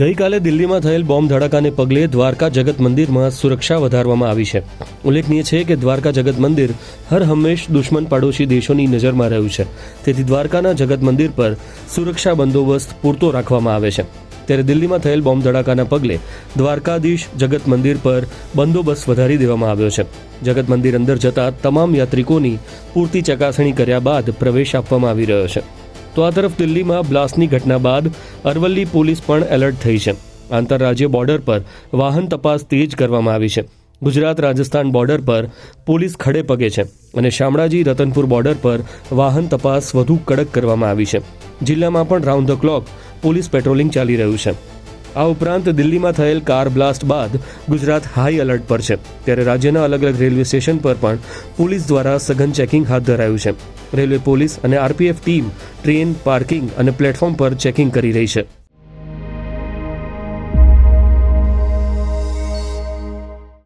ગઈકાલે દિલ્હીમાં થયેલ બોમ્બ ધડાકાને પગલે દ્વારકા જગત મંદિરમાં સુરક્ષા વધારવામાં આવી છે. ઉલ્લેખનીય છે કે દ્વારકા જગત મંદિર હર હંમેશ દુશ્મન પાડોશી દેશોની નજરમાં રહ્યું છે. તેથી દ્વારકાના જગત મંદિર પર સુરક્ષા બંદોબસ્ત પૂરતો રાખવામાં આવે છે. ત્યારે દિલ્હીમાં થયેલ બોમ્બ ધડાકાના પગલે દ્વારકાધીશ જગત મંદિર પર બંદોબસ્ત વધારી દેવામાં આવ્યો છે. જગત મંદિર અંદર જતા તમામ યાત્રિકોની પૂરતી ચકાસણી કર્યા બાદ પ્રવેશ આપવામાં આવી રહ્યો છે. તો આ તરફ દિલ્હીમાં બ્લાસ્ટની ઘટના બાદ અરવલ્લી પોલીસ પણ એલર્ટ થઈ છે. આંતરરાજ્ય બોર્ડર પર વાહન તપાસ તેજ કરવામાં આવી છે. ગુજરાત રાજસ્થાન બોર્ડર પર પોલીસ ખડે પગે છે અને શામળાજી રતનપુર બોર્ડર પર વાહન તપાસ વધુ કડક કરવામાં આવી છે. જિલ્લામાં પણ round the clock police patrolling ચાલી રહ્યું છે. આ ઉપરાંત દિલ્હીમાં થયેલ કાર બ્લાસ્ટ બાદ ગુજરાત હાઈ એલર્ટ પર છે. ત્યારે રાજ્યના અલગ અલગ રેલવે સ્ટેશન પર પણ પોલીસ દ્વારા સઘન ચેકિંગ હાથ ધરાયું છે. રેલવે પોલીસ અને આરપીએફ ટીમ ટ્રેન પાર્કિંગ અને પ્લેટફોર્મ પર ચેકિંગ કરી રહી છે.